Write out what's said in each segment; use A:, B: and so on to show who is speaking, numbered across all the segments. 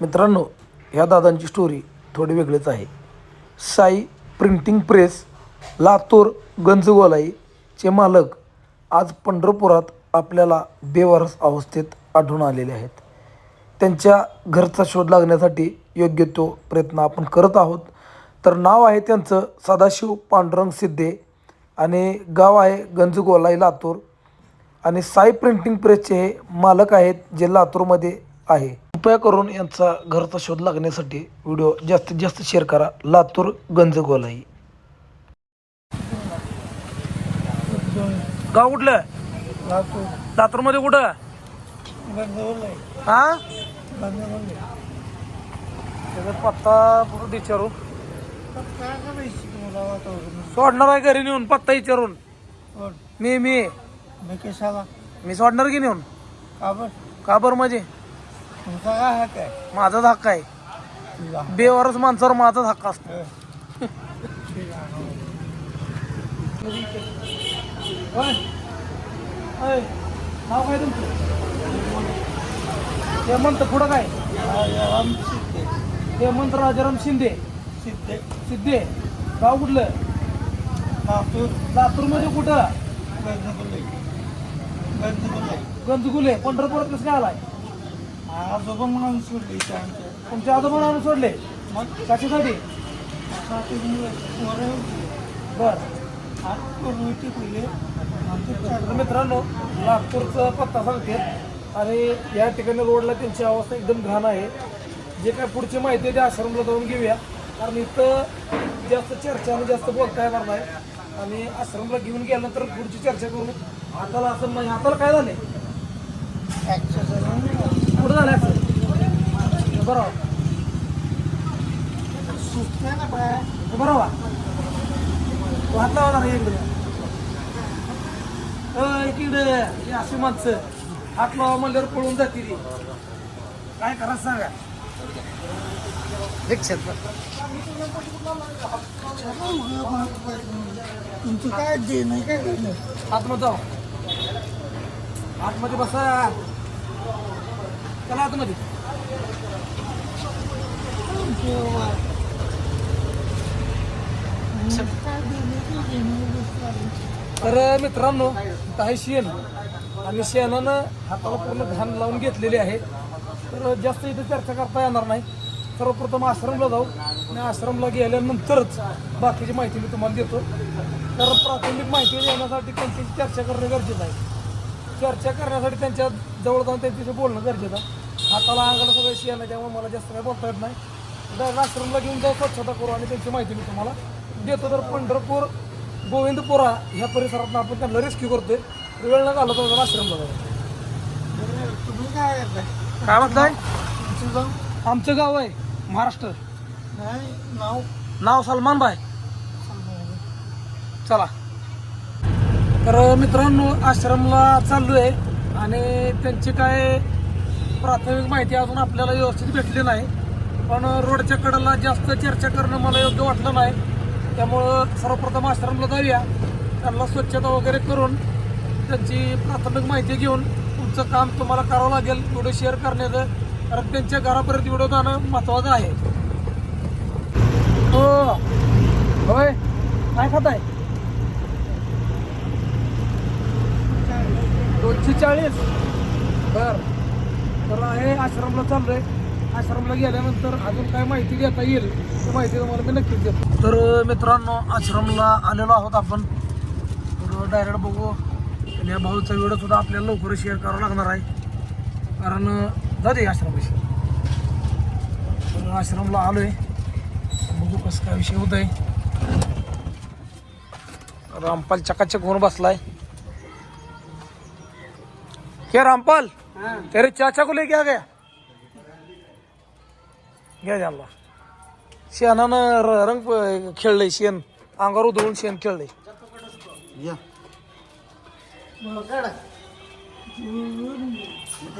A: मित्रांनो ह्या दादांची स्टोरी थोडी वेगळीच आहे. साई प्रिंटिंग प्रेस लातूर गंजगोलाईचे मालक आज पंढरपुरात आपल्याला बेवारस अवस्थेत आढळून आलेले आहेत. त्यांच्या घरचा शोध लागण्यासाठी योग्य तो प्रयत्न आपण करत आहोत. तर नाव आहे त्यांचं सदाशिव पांडुरंग सिद्धे आणि गाव आहे गंजगोलाई लातूर. आणि साई प्रिंटिंग प्रेसचे हे मालक आहेत जे लातूरमध्ये आहे. कृपया करून यांचा घरचा शोध लागण्यासाठी व्हिडिओ जास्तीत जास्त शेअर करा. लातूर गंजगोलाई गाव कुठलं?
B: लातूर.
A: लातूरमध्ये कुठं? हा त्याचा पत्ता पूर्ण विचारू सोडणार आहे घरी नेऊन पत्ता विचारून. मी मी.
B: मी कशाला?
A: मी सोडणार की नेऊन?
B: का बरं?
A: का बरं म्हणजे?
B: तुमचा काय हक्क आहे?
A: माझाच हक्क आहे.
B: तुझा
A: बेवारस माणसावर माझाच हक्क असतो.
B: हं.
A: नाव काय तुमचं हेमंत पुढं काय?
B: राजाराम सिद्धे
A: हेमंत राजाराम शिंदे.
B: सिद्धे
A: सिद्धे गाव कुठलं?
B: लातूर.
A: लातूरमध्ये कुठं?
B: गंधवलं गंधवलं
A: गंजगुले. पंढरपुरात कसं काय आलाय?
B: आजोबा म्हणून सोडली इथे आमच्या
A: तुमच्या आजोबा आणून सोडले?
B: मग
A: कशासाठी?
B: साठी पोरं
A: बर.
B: हात करून होती पहिले.
A: तर मित्रांनो नागपूरचा पत्ता सांगते. आणि या ठिकाणी रोडला त्यांची अवस्था एकदम घाण आहे. जे काय पुढची माहिती आहे ते आश्रमला जाऊन घेऊया. कारण इथं जास्त चर्चा आणि जास्त बोलता येणार नाही. आणि आश्रमला घेऊन गेल्यानंतर पुढची चर्चा करू. हाताला असं म्हणजे हाताला काय झाले कुठं झालं बरोबर
B: सुटल्या ना बाय
A: बरोबर लावा जरा इकडे अ, इकडे अशी माणसं हात लावा म्हणल्यावर पळून जाते ती काय करा सांगा.
B: तुमचं काय दे नाही काय
A: आतमध्ये जाऊ. आतमध्ये बसा. चला आतमध्ये. तर मित्रांनो काही शेण आणि शेणानं हाताला पूर्ण घाण लावून घेतलेली आहे. तर जास्त इथं चर्चा करता येणार नाही. सर्वप्रथम आश्रमला जाऊ आणि आश्रमला गेल्यानंतरच बाकीची माहिती मी तुम्हाला देतो. तर प्राथमिक माहिती देण्यासाठी त्यांची चर्चा करणं गरजेचं आहे. चर्चा करण्यासाठी त्यांच्या जवळ जाऊन त्यांच्याशी बोलणं गरजेचं आहे. हाताला अंगाला सगळं शेण आहे त्यामुळे मला जास्त काय बोलता येत नाही. डायरेक्ट आश्रमला घेऊन जाऊ स्वच्छता करू आणि त्यांची माहिती मी तुम्हाला देतो. तर पंढरपूर गोविंदपुरा ह्या परिसरात आपण त्यांना रेस्क्यू करतोय. वेळ न घालत होता आश्रमला जाऊ
B: तुम्ही काय
A: काय
B: तुमचं जाऊ
A: आमचं गाव आहे महाराष्ट्र.
B: नाही नाव?
A: नाव सलमान भाई. चला. तर मित्रांनो आश्रमला चाललो आहे आणि त्यांची काय प्राथमिक माहिती अजून आपल्याला व्यवस्थित भेटली नाही. पण रोडच्या कडेला जास्त चर्चा करणं मला योग्य वाटलं नाही. त्यामुळं सर्वप्रथम आश्रमला जाऊया. त्यांना स्वच्छता वगैरे करून त्यांची प्राथमिक माहिती घेऊन तुमचं काम तुम्हाला करावं लागेल. व्हिडिओ शेअर करण्याचं. कारण त्यांच्या घरापर्यंत व्हिडिओ जाणं महत्त्वाचं आहे. हो. होय. काय खाताय? दोनशे चाळीस. बरं. तर आहे आश्रमला चाललोय. आश्रमला गेल्यानंतर अजून काय माहिती घेता येईल ती माहिती तुम्हाला मी नक्कीच देतो. तर मित्रांनो आश्रमला आलेलो आहोत आपण. तर डायरेक्ट बघू. आणि या भाऊचा व्हिडिओ सुद्धा आपल्याला लवकर शेअर करावा लागणार आहे. कारण जाते आश्रमाशी तर आश्रमला आलोय. बघू कसं काय विषय होत आहे रामपाल चकाचक होऊन बसलाय. हे रामपाल! तेरे चाचा को लेके आ गया। घ्या त्यांना शेणानं र- रंग खेळलंय शेण अंगावर उधळून शेण खेळलंय
B: या।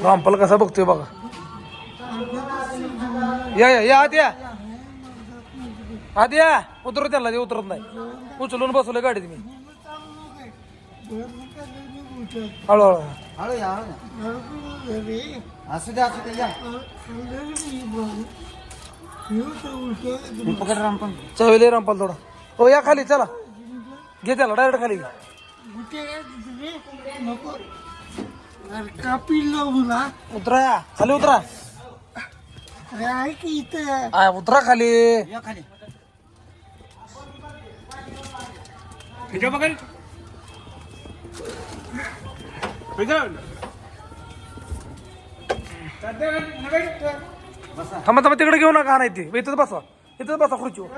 A: रामपाल कसा बघतोय बघा। या या या आत या। आत या। उतरत त्याला ते उतरत नाही. उचलून बसवलं गाडीत मी.
B: तुमच्या
A: हळूहळू
C: हळू या हळू या. असू दे असू दे या पकड राम पण
A: चवेले रामपाल थोडा हो या खाली चला घे त्याला डायरेक्ट खाली घे.
B: नको अरे कापील लावू ना
A: उतरा या खाली उतरा
B: अरे इथं
A: आ, उतरा खाली
C: या खाली
A: थांबा थांबा तिकडे घेऊ नका नाही ते. इथंच बसवा. इथंच बसा खुर्चीवर.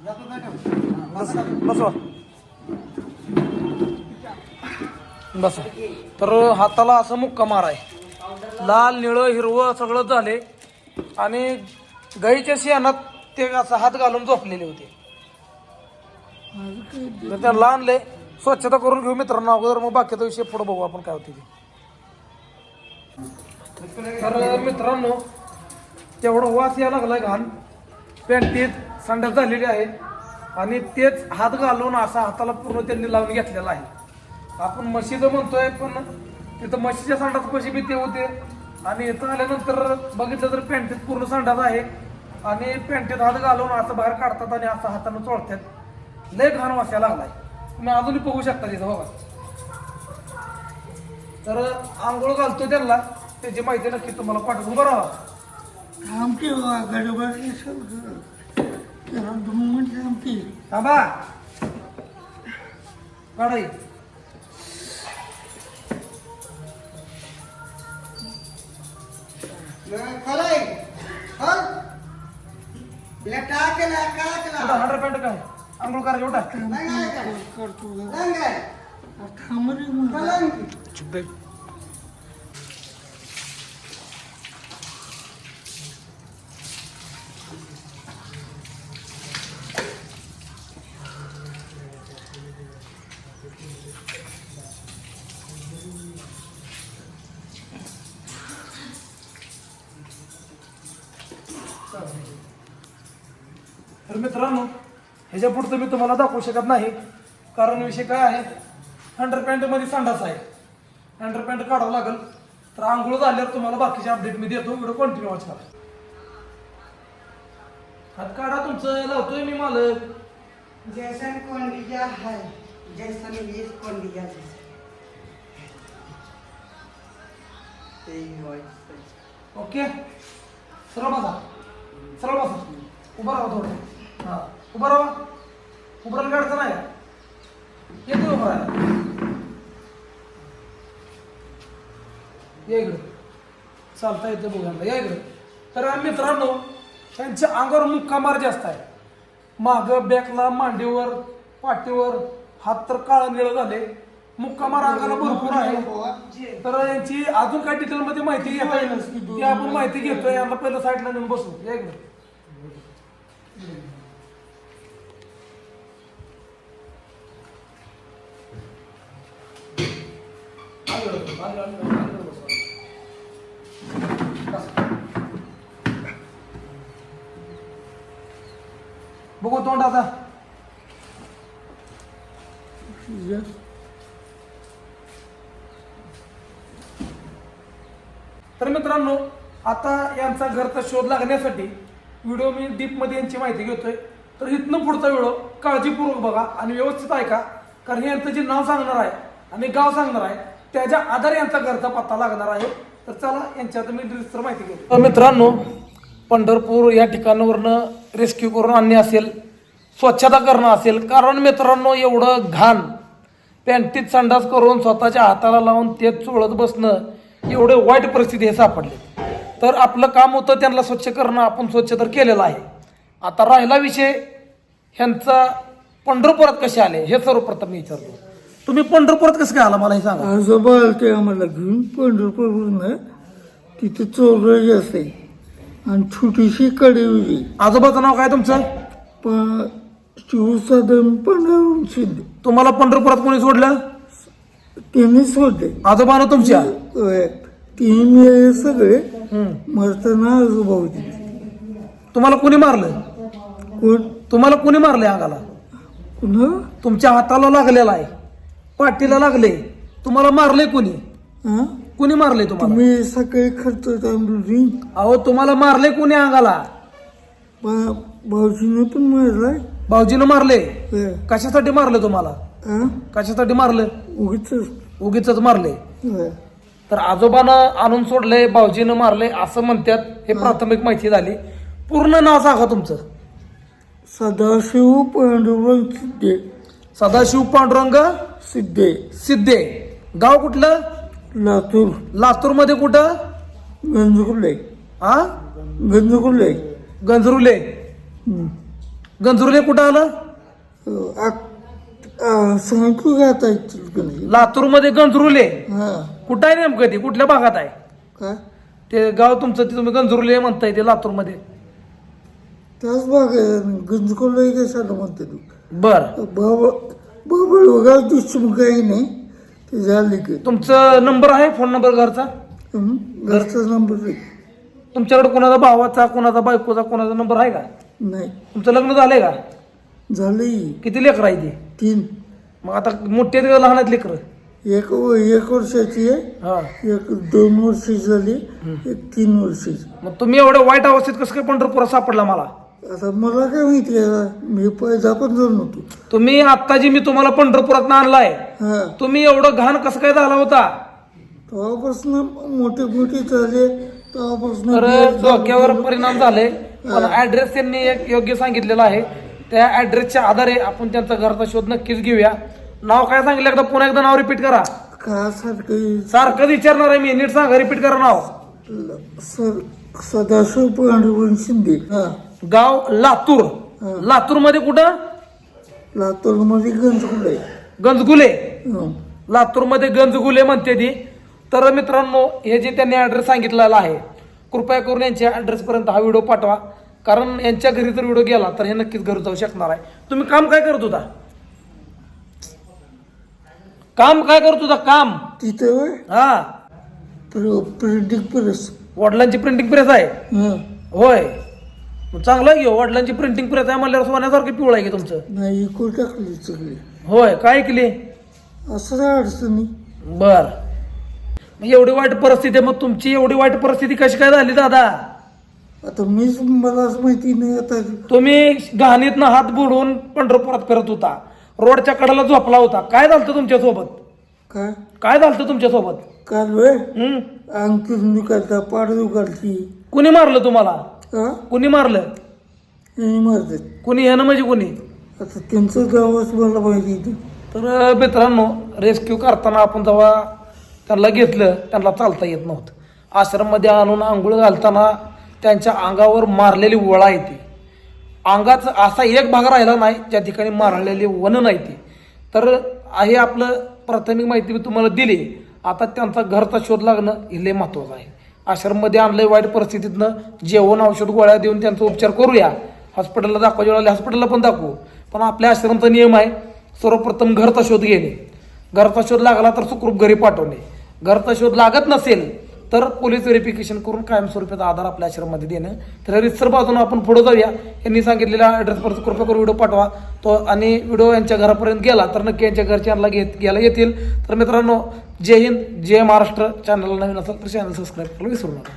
C: बसवा.
A: बस बसवा. बसा तर हाताला असं मुक्का मार आहे लाल निळं हिरवं सगळं झाले. आणि गाईच्या शेणात ते असं हात घालून झोपलेले होते.
B: माझं काय
A: तर त्यांना आणले स्वच्छता करून घेऊ मित्रांनो. अगोदर मग बाकीचा विषय पुढे बघू. आपण काय होते ते. तर मित्रांनो तेवढं वास यायला लागलाय घाण. पॅन्टीत संडास झालेली आहे. आणि तेच हात घालून असा हाताला पूर्ण त्यांनी लावून घेतलेला आहे. आपण म्हशीचं म्हणतोय पण तिथं म्हशीच्या सांडात कशी बी ते होते? आणि इथं आल्यानंतर बघितलं तर पॅन्टीत पूर्ण संडास आहे. आणि पॅन्टीत हात घालून असं बाहेर काढतात आणि असं हातानं चोळतात. लय घाण वासायला लागलाय. तुम्ही अजूनही बघू शकता तिथं बघा. तर आंघोळ घालतो त्यांना. त्याची माहिती नक्की तुम्हाला पाठवून बरं
B: आमटी मिनिट आमटी
A: थांबा. काढाई हंड्रेड पॅन्ट काय? आंघोळ करायची एवढा
B: करतो
A: तर मित्रांनो ह्याच्या पुढचं मी तुम्हाला दाखवू शकत नाही. कारण विषय काय आहे? हंड्रेड पॅन्टमध्ये संडास आहे. हंड्रेड पॅन्ट काढावं लागेल. तर आंघोळ झाल्यावर तुम्हाला बाकीचे अपडेट मी देतो. व्हिडिओ कंटिन्यू वॉच करा. हात काढा तुमचं. लावतोय मी मालक.
C: जैसन कोंडिया है जैसन ये कोंडिया होय.
A: ओके. सरळ बसा. सरळ बसा. उभा राहा थोडं. हां. उभं राहा. उभं राहायला अडचण आहे येतो उभं राहायला. या इकडं. चालता येतं बघायला या इकडं. तर मित्रांनो त्यांच्या अंगावर मुक्कामार जास्त आहे. मागं बॅकला मांडीवर पाठीवर हात तर काळा निळ झाले. मुक्कामार अंगाला भरपूर आहे. तर यांची अजून काय डिटेल मध्ये माहिती घेता येईल आपण माहिती घेतोय. यांना पहिलं साईडला नेऊन बसू. या इकडं. बघू तोंड आता. तर मित्रांनो आता यांचा घरचा शोध लागण्यासाठी व्हिडिओ मी डीपमध्ये यांची माहिती घेतोय. तर इथनं पुढचा व्हिडिओ काळजीपूर्वक बघा आणि व्यवस्थित ऐका कारण हे यांचं जे नाव सांगणार आहे आणि गाव सांगणार आहे त्याच्या आधारे यांचा घरचा पत्ता लागणार आहे. तर चला यांच्यात मी सर माहिती घेतो. मित्रांनो पंढरपूर या ठिकाणावरनं रेस्क्यू करून आणणे असेल स्वच्छता करणं असेल कारण मित्रांनो एवढं घाण पॅन्टीत संडास करून स्वतःच्या हाताला लावून ते चोळत बसणं एवढे वाईट परिस्थिती हे सापडले. तर आपलं काम होतं त्यांना स्वच्छ करणं आपण स्वच्छ तर केलेलं आहे. आता राहिला विषय ह्यांचा पंढरपुरात कसे आले हे सर्वप्रथम मी विचारतो. तुम्ही पंढरपुरात कसं काय आला मला हे सांगा.
B: आजोबा आलते आम्हाला घेऊन पंढरपूरवरनं तिथे चोरली असते आणि छोटीशी कडे होती
A: आजोबाचं नाव काय तुमचं?
B: पण शिवसाधन पंढरून शिंदे
A: तुम्हाला पंढरपुरात कोणी सोडलं?
B: त्यांनी सोडले.
A: आजोबानं तुमच्या?
B: वेळे सगळे. मरताना आजोबा होते.
A: तुम्हाला कोणी मारलं?
B: कोण?
A: तुम्हाला कोणी मारले अंगाला?
B: पुन्हा
A: तुमच्या हाताला लागलेला आहे. पाठीला लागले. तुम्हाला मारले कोणी?
B: हा?
A: कोणी मारले तुम्हाला?
B: तुम्ही सकाळी खर्च
A: अहो तुम्हाला मारले कोणी अंगाला?
B: भाऊजीने पण मारलाय.
A: भाऊजीनं मारले
B: होय.
A: कशासाठी मारलं तुम्हाला?
B: हा?
A: कशासाठी मारलं?
B: उगीच.
A: उगीच मारले
B: होय.
A: तर आजोबानं आणून सोडले भाऊजीनं मारले असं म्हणतात हे प्राथमिक माहिती झाली. पूर्ण नाव सांगा तुमचं.
B: सदाशिव पांडुरंग सिद्धे
A: सदाशिव पांडुरंग?
B: सिद्धे.
A: सिद्धे. गाव कुठलं?
B: लातूर.
A: लातूरमध्ये कुठं?
B: गंजकुले
A: हा
B: गंजकुले
A: गंजरुले. गंजरुले कुठं आलं?
B: सांगतो का आता का नाही
A: लातूरमध्ये गंजरुले.
B: हा.
A: कुठं आहे नेमकं ते? कुठल्या भागात आहे?
B: काय?
A: ते गाव तुमचं ते तुम्ही गंजरुले म्हणताय ते लातूरमध्ये
B: त्याच भाग गंजकुले कशाला म्हणते तू?
A: बर.
B: बाबा बाबा वगाव दुसरं काही नाही ते झाले की.
A: तुमचं नंबर आहे फोन नंबर घरचा?
B: हं? घरचा नंबर आहे.
A: तुमच्याकडे कोणाचा भावाचा कोणाचा बायकोचा कोणाचा नंबर आहे का?
B: नाही.
A: तुमचं लग्न झालंय का?
B: झाले
A: किती लेकर आहे ते?
B: तीन.
A: मग आता मोठे आहेत का लहान आहेत लेकर.
B: एक एक वर्षाची आहे
A: हा.
B: एक दोन वर्षाची झाली एक तीन वर्षाची.
A: मग तुम्ही एवढ्या वाईट अवस्थेत कसं काय पंढरपुरात सापडला मला?
B: आता मला काय माहिती आहे मी पैदा पण जाऊन होतो
A: तुम्ही आता जी मी तुम्हाला पंढरपुरात आणलाय.
B: हा.
A: तुम्ही एवढं घाण कसं काय झाला होता?
B: तेव्हापासून मोठे मोठे झाले तेव्हापासून
A: तर डोक्यावर परिणाम झाले. पण ऍड्रेस त्यांनी एक योग्य सांगितलेला आहे. त्या ऍड्रेसच्या आधारे आपण त्यांचा घरचा शोध नक्कीच घेऊया. नाव काय सांगितलं एकदा? पुन्हा एकदा नाव रिपीट करा.
B: का सारखं
A: सारखं विचारणार आहे मी. नीट सांगा रिपीट करा नाव.
B: सर सदाशिव पांडुरंग शिंदे. हा.
A: गाव लातूर. लातूरमध्ये कुठं?
B: लातूरमध्ये गंजकुले
A: गंजगुले.
B: हं.
A: लातूरमध्ये गंजगुले म्हणते ती. तर मित्रांनो हे जे त्यांनी ऍड्रेस सांगितलेला आहे कृपया करून यांच्या ऍड्रेस पर्यंत हा व्हिडिओ पाठवा. कारण यांच्या घरी जर व्हिडिओ गेला तर हे नक्कीच घरी जाऊ शकणार आहे. तुम्ही काम काय करत होता? काम काय करत होता? काम.
B: तिथं
A: हा.
B: प्र- प्रिंटिंग प्रेस
A: वडिलांची प्रिंटिंग प्रेस आहे. होय. मग चांगलं आहे की हो, वडिलांची प्रिंटिंग प्रेस आहे म्हणल्यावर सोन्यासारखं पिवळं आहे की तुमचं?
B: नाही इकडे टाकली सगळी.
A: होय काय ऐकली?
B: असं काय अडचणी
A: बर. मग एवढी वाईट परिस्थिती आहे मग तुमची एवढी वाईट परिस्थिती कशी काय झाली दादा?
B: आता मीच मलाच माहिती नाही आता
A: तुम्ही घाणीतनं हात बुडून पंढरपुरात फिरत होता. रोडच्या कडेला झोपला होता. काय झालं तुमच्यासोबत
B: काय?
A: काय झालं तुमच्यासोबत
B: काल वे
A: हम्म.
B: अंग फिरून दुखालता पाड दुखालती
A: कुणी मारलं तुम्हाला?
B: हा?
A: कुणी मारलं?
B: आणि मारतात
A: कुणी? ह्यानं म्हणजे कुणी?
B: आता त्यांचं गावच मला इथं.
A: तर मित्रांनो रेस्क्यू करताना आपण जेव्हा त्यांना घेतलं त्यांना चालता येत नव्हतं. आश्रममध्ये आणून आंघोळ घालताना त्यांच्या अंगावर मारलेली वळा येते अंगाचा असा एक भाग राहिला नाही ज्या ठिकाणी मारलेली वन नाही ती. तर हे आपलं प्राथमिक माहिती मी तुम्हाला दिली. आता त्यांचा घरचा शोध लागणं हे लय महत्वाचं आहे. आश्रममध्ये आणलंय वाईट परिस्थितीतनं जेवण औषध गोळ्या देऊन त्यांचा उपचार करूया. हॉस्पिटलला दाखवायच्या वेळेला हॉस्पिटलला पण दाखवू. पण आपल्या आश्रमचा नियम आहे सर्वप्रथम घरचा शोध घेणे. घरचा शोध लागला तर सुखरूप घरी पाठवणे. घरचा शोध लागत नसेल तर पोलीस व्हेरिफिकेशन करून कायमस्वरूपीचा आधार आपल्या आश्रममध्ये देणं. तर रिसर बाजून आपण पुढे जाऊया. यांनी सांगितलेला ॲड्रेसवर कृपया करून व्हिडिओ पाठवा. तो आणि व्हिडिओ यांच्या घरापर्यंत गेला तर नक्की यांच्या घरच्यांना घेत घ्यायला येतील. तर मित्रांनो जय हिंद जय महाराष्ट्र. चॅनलला नवीन असेल तर चॅनल सबस्क्राईब करायला विसरू नका.